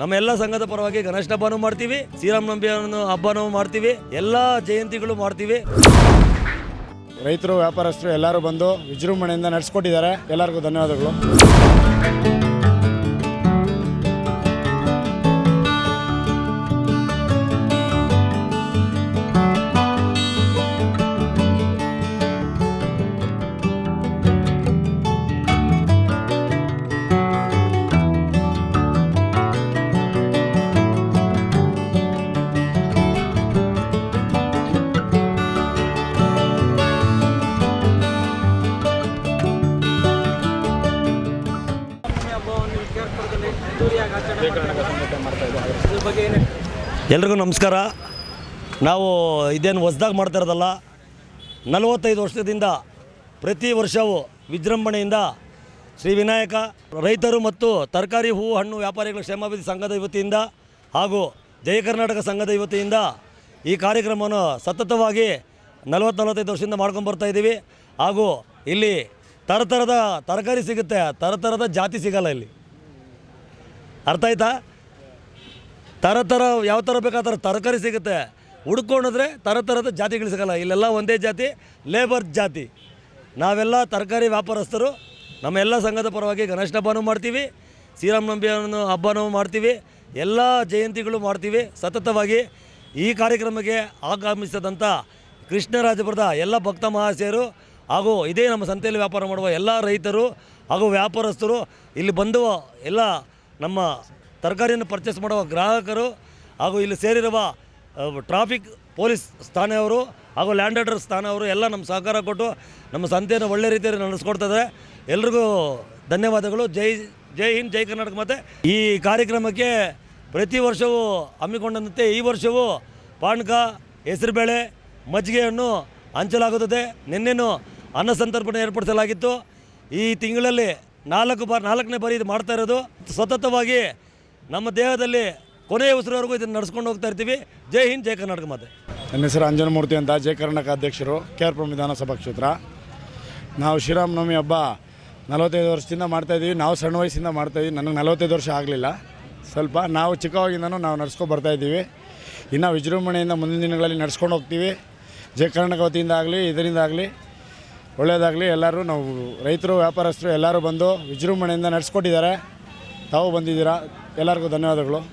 ನಮ್ಮ ಎಲ್ಲ ಸಂಘದ ಪರವಾಗಿ ಗಣೇಶ ಹಬ್ಬನೂ ಮಾಡ್ತೀವಿ ಶ್ರೀರಾಮನವಮಿ ಹಬ್ಬನೂ ಮಾಡ್ತೀವಿ, ಎಲ್ಲ ಜಯಂತಿಗಳು ಮಾಡ್ತೀವಿ. ರೈತರು, ವ್ಯಾಪಾರಸ್ಥರು ಎಲ್ಲರೂ ಬಂದು ವಿಜೃಂಭಣೆಯಿಂದ ನಡೆಸ್ಕೊಟ್ಟಿದ್ದಾರೆ. ಎಲ್ಲರಿಗೂ ಧನ್ಯವಾದಗಳು. ಎಲ್ರಿಗೂ ನಮಸ್ಕಾರ. ನಾವು ಇದೇನು ಹೊಸ್ದಾಗಿ ಮಾಡ್ತಾ ಇರೋದಲ್ಲ, ನಲವತ್ತೈದು ವರ್ಷದಿಂದ ಪ್ರತಿ ವರ್ಷವೂ ವಿಜೃಂಭಣೆಯಿಂದ ಶ್ರೀ ವಿನಾಯಕ ರೈತರು ಮತ್ತು ತರಕಾರಿ, ಹೂವು, ಹಣ್ಣು ವ್ಯಾಪಾರಿಗಳ ಕ್ಷೇಮಾಭಿವೃದ್ಧಿ ಸಂಘದ ವತಿಯಿಂದ ಹಾಗೂ ಜಯ ಕರ್ನಾಟಕ ಸಂಘದ ವತಿಯಿಂದ ಈ ಕಾರ್ಯಕ್ರಮವನ್ನು ಸತತವಾಗಿ ನಲವತ್ತು ನಲವತ್ತೈದು ವರ್ಷದಿಂದ ಮಾಡ್ಕೊಂಡು ಬರ್ತಾ ಇದ್ದೀವಿ. ಹಾಗೂ ಇಲ್ಲಿ ಥರ ಥರದ ತರಕಾರಿ ಸಿಗುತ್ತೆ ಥರ ಥರದ ಜಾತಿ ಸಿಗಲ್ಲ ಇಲ್ಲಿ. ಅರ್ಥ ಆಯ್ತಾ? ಥರ ಥರ ಯಾವ ಥರ ಬೇಕಾ ಆ ಥರ ತರಕಾರಿ ಸಿಗುತ್ತೆ. ಹುಡ್ಕೊಂಡಿದ್ರೆ ಥರ ಥರದ ಜಾತಿಗಳು ಸಿಗಲ್ಲ. ಇಲ್ಲೆಲ್ಲ ಒಂದೇ ಜಾತಿ ಲೇಬರ್ ಜಾತಿ. ನಾವೆಲ್ಲ ತರಕಾರಿ ವ್ಯಾಪಾರಸ್ಥರು. ನಮ್ಮ ಎಲ್ಲ ಸಂಘದ ಪರವಾಗಿ ಗಣೇಶ ಹಬ್ಬನೂ ಮಾಡ್ತೀವಿ ಶ್ರೀರಾಮನವಮಿ ಹಬ್ಬನೂ ಮಾಡ್ತೀವಿ, ಎಲ್ಲ ಜಯಂತಿಗಳು ಮಾಡ್ತೀವಿ. ಸತತವಾಗಿ ಈ ಕಾರ್ಯಕ್ರಮಕ್ಕೆ ಆಗಮಿಸಿದಂಥ ಕೃಷ್ಣರಾಜಪುರದ ಎಲ್ಲ ಭಕ್ತ ಮಹಾಶಯರು ಹಾಗೂ ಇದೇ ನಮ್ಮ ಸಂತೆಯಲ್ಲಿ ವ್ಯಾಪಾರ ಮಾಡುವ ಎಲ್ಲ ರೈತರು ಹಾಗೂ ವ್ಯಾಪಾರಸ್ಥರು, ಇಲ್ಲಿ ಬಂದು ಎಲ್ಲ ನಮ್ಮ ತರಕಾರಿಯನ್ನು ಪರ್ಚೇಸ್ ಮಾಡುವ ಗ್ರಾಹಕರು ಹಾಗೂ ಇಲ್ಲಿ ಸೇರಿರುವ ಟ್ರಾಫಿಕ್ ಪೊಲೀಸ್ ಠಾಣೆಯವರು ಹಾಗೂ ಲ್ಯಾಂಡ್ ಆರ್ಡರ್ ಸ್ಥಾನವರು ಎಲ್ಲ ನಮ್ಮ ಸಹಕಾರ ಕೊಟ್ಟು ನಮ್ಮ ಸಂತೆಯನ್ನು ಒಳ್ಳೆ ರೀತಿಯಲ್ಲಿ ನಡೆಸ್ಕೊಡ್ತಿದ್ದಾರೆ ಎಲ್ರಿಗೂ ಧನ್ಯವಾದಗಳು. ಜೈ ಜೈ ಹಿಂದ್, ಜೈ ಕರ್ನಾಟಕ ಮತ್ತು ಈ ಕಾರ್ಯಕ್ರಮಕ್ಕೆ ಪ್ರತಿ ವರ್ಷವೂ ಹಮ್ಮಿಕೊಂಡಂತೆ ಈ ವರ್ಷವೂ ಪಾನಕ ಹೆಸರುಬೇಳೆ, ಮಜ್ಜಿಗೆಯನ್ನು ಹಂಚಲಾಗುತ್ತದೆ. ನಿನ್ನೆನೂ ಅನ್ನ ಸಂತರ್ಪಣೆ ಏರ್ಪಡಿಸಲಾಗಿತ್ತು. ಈ ತಿಂಗಳಲ್ಲಿ ನಾಲ್ಕು ಬಾರಿ, ನಾಲ್ಕನೇ ಬಾರಿ ಇದು ಮಾಡ್ತಾ ಇರೋದು. ಸತತವಾಗಿ ನಮ್ಮ ದೇಹದಲ್ಲಿ ಕೊನೆಯ ಉಸಿರವರೆಗೂ ಇದನ್ನು ನಡೆಸ್ಕೊಂಡು ಹೋಗ್ತಾ ಇರ್ತೀವಿ. ಜೈ ಹಿಂದ್, ಜೈ ಕರ್ನಾಟಕ ಮಾತೆ. ನನ್ನ ಹೆಸರು ಅಂಜನಮೂರ್ತಿ ಅಂತ, ಜೈ ಕರ್ನಾಟಕ ಅಧ್ಯಕ್ಷರು, ಕೆ ಆರ್ ಪುರಂ ವಿಧಾನಸಭಾ ಕ್ಷೇತ್ರ. ನಾವು ಶ್ರೀರಾಮನವಮಿ ಹಬ್ಬ ನಲವತ್ತೈದು ವರ್ಷದಿಂದ ಮಾಡ್ತಾಯಿದ್ದೀವಿ ನಾವು ಸಣ್ಣ ವಯಸ್ಸಿಂದ ಮಾಡ್ತಾಯಿದ್ದೀವಿ ನನಗೆ ನಲವತ್ತೈದು ವರ್ಷ ಆಗಲಿಲ್ಲ. ಸ್ವಲ್ಪ ನಾವು ಚಿಕ್ಕವಾಗಿಂದನೂ ನಾವು ನಡ್ಸ್ಕೊ ಬರ್ತಾ ಇದ್ದೀವಿ. ಇನ್ನು ವಿಜೃಂಭಣೆಯಿಂದ ಮುಂದಿನ ದಿನಗಳಲ್ಲಿ ನಡ್ಸ್ಕೊಂಡು ಹೋಗ್ತೀವಿ. ಜಯ ಕರ್ನಾಟಕ ವತಿಯಿಂದ ಆಗಲಿ, ಇದರಿಂದ ಆಗಲಿ. ಒಳ್ಳೆಯದಾಗಲಿ ಎಲ್ಲರೂ ನಾವು ರೈತರು ವ್ಯಾಪಾರಸ್ಥರು ಎಲ್ಲರೂ ಬಂದು ವಿಜೃಂಭಣೆಯಿಂದ ನಡೆಸ್ಕೊಟ್ಟಿದ್ದಾರೆ. ತಾವು ಬಂದಿದ್ದೀರಾ? ಎಲ್ಲರಿಗೂ ಧನ್ಯವಾದಗಳು.